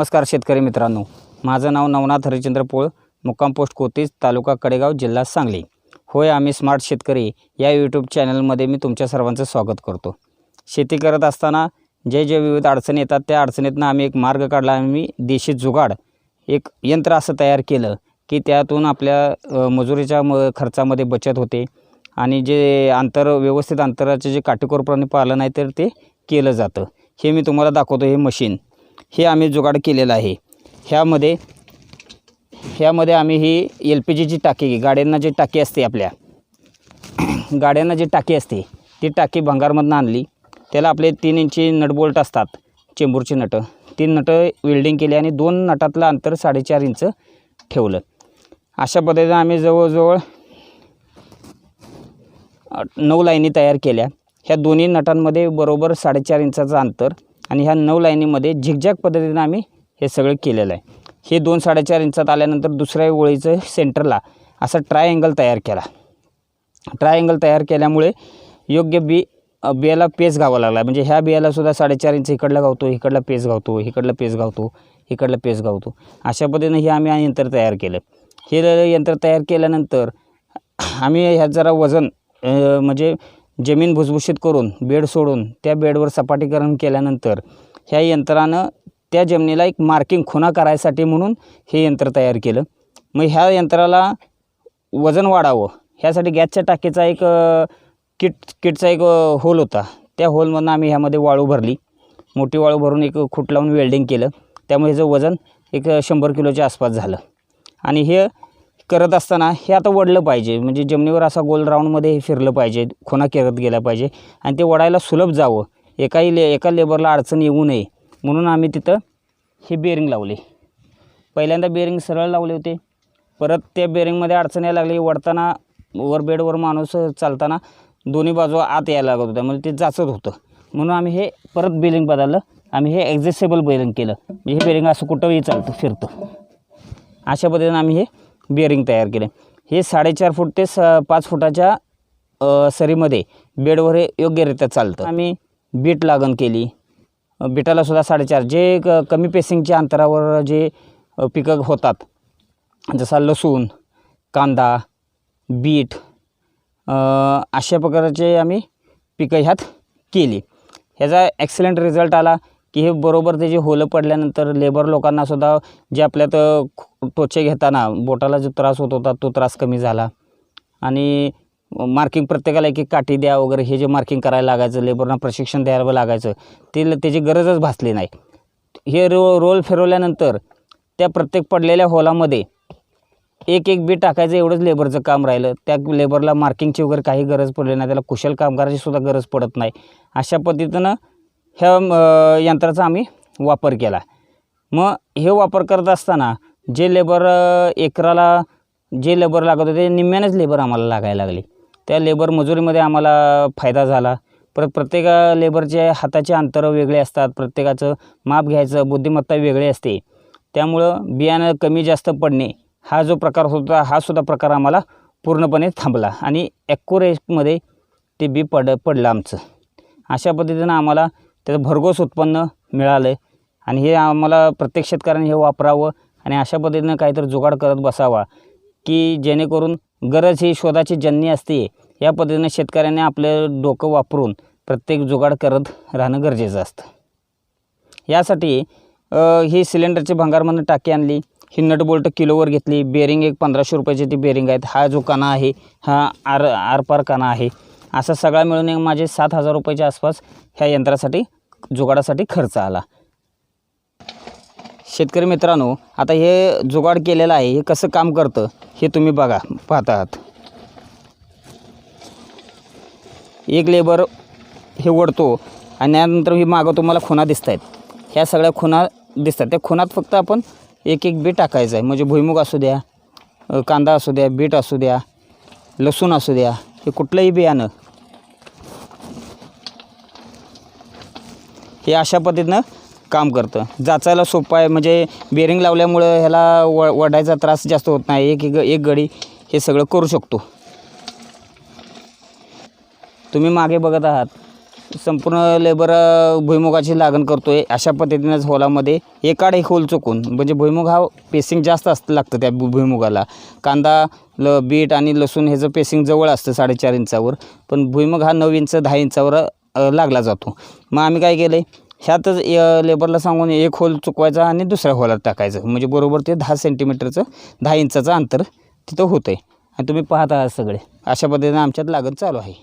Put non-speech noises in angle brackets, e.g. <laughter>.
नमस्कार शेतकरी मित्रांनो. माझं नाव नवनाथ हरिचंद्र पोळ मुक्काम पोस्ट कोतीज तालुका कडेगाव जिल्हा सांगली. होय आम्ही स्मार्ट शेतकरी या यूट्यूब चॅनलमध्ये मी तुमच्या सर्वांचं स्वागत करतो. शेती करत असताना जे जे विविध अडचणी येतात त्या अडचणीतनं आम्ही एक मार्ग काढला. आम्ही देशी जुगाड एक यंत्र असं तयार केलं की त्यातून आपल्या मजुरीच्या म खर्चामध्ये बचत होते आणि जे अंतर व्यवस्थित अंतराचे जे काटेकोरपणे पालन आहे तर ते केलं जातं. हे मी तुम्हाला दाखवतो हे मशीन. हे आम्ही जुगाड केलेलं आहे. ह्यामध्ये ह्यामध्ये आम्ही ही एल पी जीची टाकी गाड्यांना जी टाकी असते आपल्या <clears throat> गाड्यांना जी टाकी असते ती टाकी भंगारमधनं आणली. त्याला आपले तीन इंची नटबोल्ट असतात चेंबूरची नटं. तीन नटं वेल्डिंग केली आणि दोन नटातलं अंतर साडेचार इंच ठेवलं. अशा पद्धतीनं आम्ही जवळजवळ नऊ लाईनी तयार केल्या. ह्या दोन्ही नटांमध्ये बरोबर साडेचार इंचाचं अंतर आणि ह्या नऊ लाईनीमध्ये झिकझॅक पद्धतीनं आम्ही हे सगळं केलेलं आहे. हे दोन साडेचार इंचात आल्यानंतर दुसऱ्या ओळीचं सेंटरला असा ट्रायँगल तयार केला. ट्रायँगल तयार केल्यामुळे योग्य बी बियाला पेस घावा लागला. म्हणजे ह्या बियालासुद्धा साडेचार इंच इकडला गावतो इकडला पेस गावतो इकडला पेस गावतो इकडला पेस गावतो. अशा पद्धतीनं हे आम्ही यंत्र तयार केलं. हे यंत्र तयार केल्यानंतर आम्ही ह्यात जरा वजन म्हणजे जमीन भुसभुशीत करून बेड सोडून त्या बेडवर सपाटीकरण केल्यानंतर ह्या यंत्रानं त्या जमिनीला एक मार्किंग खुणा करायसाठी म्हणून हे यंत्र तयार केलं. मग ह्या यंत्राला वजन वाढावं ह्यासाठी गॅसच्या टाकीचा एक किट किटचा एक होल होता. त्या होलमधनं आम्ही ह्यामध्ये वाळू भरली. मोठी वाळू भरून एक खूट लावून वेल्डिंग केलं. त्यामुळे ह्याचं वजन एक शंभर किलोच्या आसपास झालं. आणि हे करत असताना हे आता वडलं पाहिजे. म्हणजे जमिनीवर असा गोल राऊंडमध्ये हे फिरलं पाहिजे खुणा करत गेला पाहिजे आणि ते वडायला सुलभ जावं. एकाही ले एका लेबरला अडचण येऊ नये. म्हणून आम्ही तिथं हे बेरिंग लावले. पहिल्यांदा बेरिंग सरळ लावले होते. परत त्या बेरिंगमध्ये अडचण यायला लागली. वडताना वर बेडवर माणूस चालताना दोन्ही बाजू आत यायला लागत होत्या. म्हणजे ते जाचत होतं. म्हणून आम्ही हे परत बेरिंग बदललं. आम्ही हे ॲडजस्टेबल बेरिंग केलं. म्हणजे हे बेरिंग असं कुठंही चालतं फिरतं. अशा पद्धतीनं आम्ही हे बिअरिंग तयार केले. हे साडेचार फूट ते स पाच फुटाच्या सरीमध्ये बेडवर हे योग्यरित्या चालतं. आम्ही बीट लागण केली. अ, बिटाला सुद्धा साडेचार. जे क कमी पेसिंगच्या अंतरावर जे पिकं होतात जसा लसूण कांदा बीट अशा प्रकारचे आम्ही पिकं ह्यात केली. ह्याचा ॲक्सिलेंट रिझल्ट आला. की हे बरोबर त्याची होलं पडल्यानंतर लेबर लोकांनासुद्धा जे आपल्यात टोचे घेताना बोटाला जो त्रास होत होता तो त्रास कमी झाला. आणि मार्किंग प्रत्येकाला एक एक काठी द्या वगैरे हे जे मार्किंग करायला लागायचं लेबरना प्रशिक्षण द्यायला लागायचं ते त्याची गरजच भासली नाही. हे रो रोल फिरवल्यानंतर त्या प्रत्येक पडलेल्या होलामध्ये एक एक बी टाकायचं एवढंच लेबरचं काम राहिलं. त्या लेबरला मार्किंगची वगैरे काही गरज पडली नाही त्याला कुशल कामगाराची सुद्धा गरज पडत नाही. अशा पद्धतीनं ह्या यंत्राचा आम्ही वापर केला. मग हे वापर करत असताना जे लेबर एकराला जे लेबर लागत होते निम्म्यानेच लेबर आम्हाला लागायला लागले. त्या लेबर मजुरीमध्ये आम्हाला फायदा झाला. परत प्रत्येक लेबरचे हाताचे अंतर वेगळे असतात. प्रत्येकाचं माप घ्यायचं बुद्धिमत्ता वेगळी असते. त्यामुळं बियाणं कमी जास्त पडणे हा जो प्रकार होता हा सुद्धा प्रकार आम्हाला पूर्णपणे थांबला आणि ॲक्युरेटमध्ये ते बी पड पडलं आमचं. अशा पद्धतीनं आम्हाला त्याचं भरघोस उत्पन्न मिळालं आणि हे आम्हाला प्रत्येक शेतकऱ्याने हे वापरावं आणि अशा पद्धतीनं काहीतरी जुगाड करत बसावा की जेणेकरून गरज ही शोधाची जननी असते या पद्धतीनं शेतकऱ्याने आपलं डोकं वापरून प्रत्येक जुगाड करत राहणं गरजेचं असतं. यासाठी ही सिलेंडरची भंगारमधून टाकी आणली ही नट बोल्ट किलोवर घेतली बेरिंग एक पंधराशे रुपयाची ती बेरिंग आहेत हा जो काना आहे हा आर आरपार काना आहे. असा सगळा मिळून एक माझे सात हजार रुपयाच्या आसपास ह्या यंत्रासाठी जुगाडासाठी खर्च आला. शेतकरी मित्रांनो आता हे जुगाड केलेलं आहे हे कसं काम करतं हे तुम्ही बघा पाहत आहात एक लेबर हे ओढतो आणि त्यानंतर ही मागं तुम्हाला खुणा दिसत आहेत ह्या सगळ्या खुणा दिसतात. त्या खुणात फक्त आपण एक एक बी टाकायचं आहे. म्हणजे भुईमुग असू द्या कांदा असू द्या बीट असू द्या लसूण असू द्या हे कुठलंही बियाणं हे अशा पद्धतीनं काम करतं. जाचायला सोपं आहे म्हणजे बेरिंग लावल्यामुळं ह्याला व वडायचा त्रास जास्त होत नाही. एक एक एक गडी हे सगळं करू शकतो. तुम्ही मागे बघत आहात संपूर्ण लेबर भुईमुगाची लागण करतो आहे अशा पद्धतीनंच होलामध्ये एकाड एक होल चुकून म्हणजे भुईमुग हा पेसिंग जास्त असतं लागतं त्या भुईमुगाला. कांदा ल बीट आणि लसूण ह्याचं पेसिंग जवळ असतं साडेचार इंचावर. पण भुईमुग हा नऊ इंच दहा इंचावर लागला जातो. मग आम्ही काय केलं आहे ह्यातच लेबरला सांगून एक होल चुकवायचा आणि दुसऱ्या होलात टाकायचं. म्हणजे बरोबर ते दहा सेंटीमीटरचं दहा इंचाचं अंतर तिथं होतं आहे आणि तुम्ही पाहत आहात सगळे. अशा पद्धतीनं आमच्यात लागत चालू आहे.